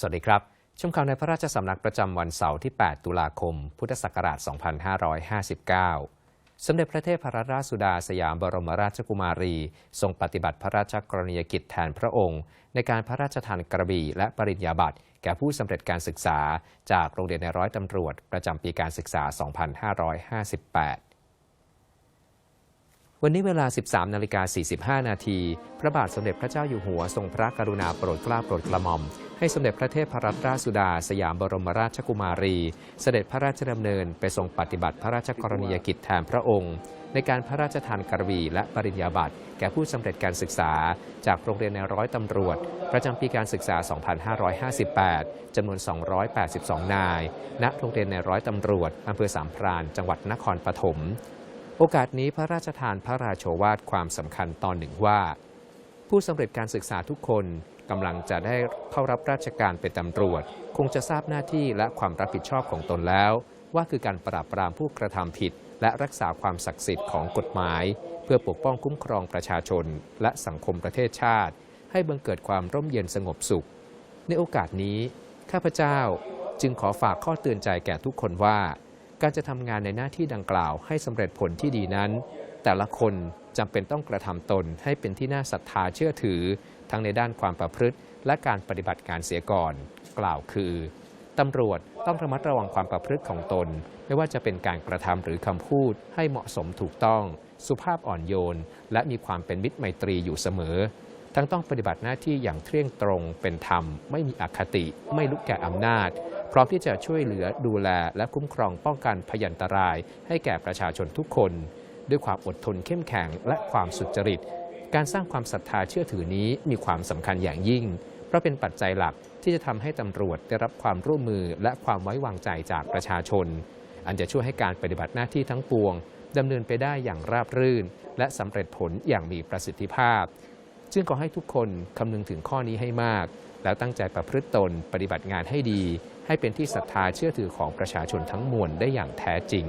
สวัสดีครับชมข่าวในพระราชสำนักประจำวันเสาร์ที่ 8 ตุลาคม พุทธศักราช 2559 สมเด็จพระเทพรัตนราชสุดาสยามบรมราชกุมารี ทรงปฏิบัติพระราชกรณียกิจแทนพระองค์ ในการพระราชทานกระบี่และปริญญาบัตรแก่ผู้สำเร็จการศึกษา จากโรงเรียนในร้อยตำรวจ ประจำปีการศึกษา 2558 วันนี้เวลา 13 นาฬิกา 45 นาที พระบาทสมเด็จพระเจ้าอยู่หัวทรงพระกรุณาโปรดเกล้าโปรดกระหม่อม ให้สมเด็จพระเทพรัตนราชสุดา สยามบรมราชกุมารี เสด็จพระราชดำเนินไปทรงปฏิบัติพระราชกรณียกิจแทนพระองค์ ในการพระราชทานกรวีและปริญญาบัตรแก่ผู้สำเร็จการศึกษา จากโรงเรียนในร้อยตำรวจ ประจำปีการศึกษา 2558 จำนวน 282 นาย ณ โรงเรียนในร้อยตำรวจอำเภอสามพราน จังหวัดนครปฐม โอกาสนี้พระราชทานพระราโชวาทความสำคัญตอนหนึ่งว่า ผู้สำเร็จการศึกษาทุกคนกำลังจะได้เข้ารับราชการเป็นตำรวจ คงจะทราบหน้าที่และความรับผิดชอบของตนแล้ว ว่าคือการปราบปรามผู้กระทำผิด และรักษาความศักดิ์สิทธิ์ของกฎหมาย เพื่อปกป้องคุ้มครองประชาชน และสังคมประเทศชาติ ให้บังเกิดความร่มเย็นสงบสุข ในโอกาสนี้ ข้าพเจ้าจึงขอฝากข้อเตือนใจแก่ทุกคนว่า การจะทำงานในหน้าที่ดังกล่าวให้สำเร็จผลที่ดีนั้น แต่ละคนจำเป็นต้องกระทำตนให้เป็นที่น่าศรัทธาเชื่อถือ ทั้งในด้านความประพฤติ และการปฏิบัติการเสียก่อน กล่าวคือตำรวจต้องระมัดระวังความประพฤติของตน ไม่ว่าจะเป็นการกระทำหรือคำพูดให้เหมาะสมถูกต้อง สุภาพอ่อนโยน และมีความเป็นมิตรไมตรีอยู่เสมอ ทั้งต้องปฏิบัติหน้าที่อย่างเที่ยงตรงเป็นธรรม ไม่มีอคติ ไม่ลุกแก่อำนาจ พร้อมที่จะช่วยเหลือดูแลและคุ้มครองป้องกันพยันตราย ให้แก่ประชาชนทุกคน ด้วยความอดทนเข้มแข็งและความสุจริต การสร้างความศรัทธาเชื่อถือนี้มีความสำคัญอย่างยิ่ง เพราะเป็นปัจจัยหลักที่จะทำให้ตำรวจได้รับความร่วมมือและความไว้วางใจจากประชาชน อันจะช่วยให้การปฏิบัติหน้าที่ทั้งปวงดำเนินไปได้อย่างราบรื่น และสำเร็จผลอย่างมีประสิทธิภาพ จึงขอให้ทุกคนคำนึงถึงข้อนี้ให้มาก แล้วตั้งใจประพฤติตนปฏิบัติงานให้ดี ให้เป็นที่ศรัทธาเชื่อถือของประชาชนทั้งมวลได้อย่างแท้จริง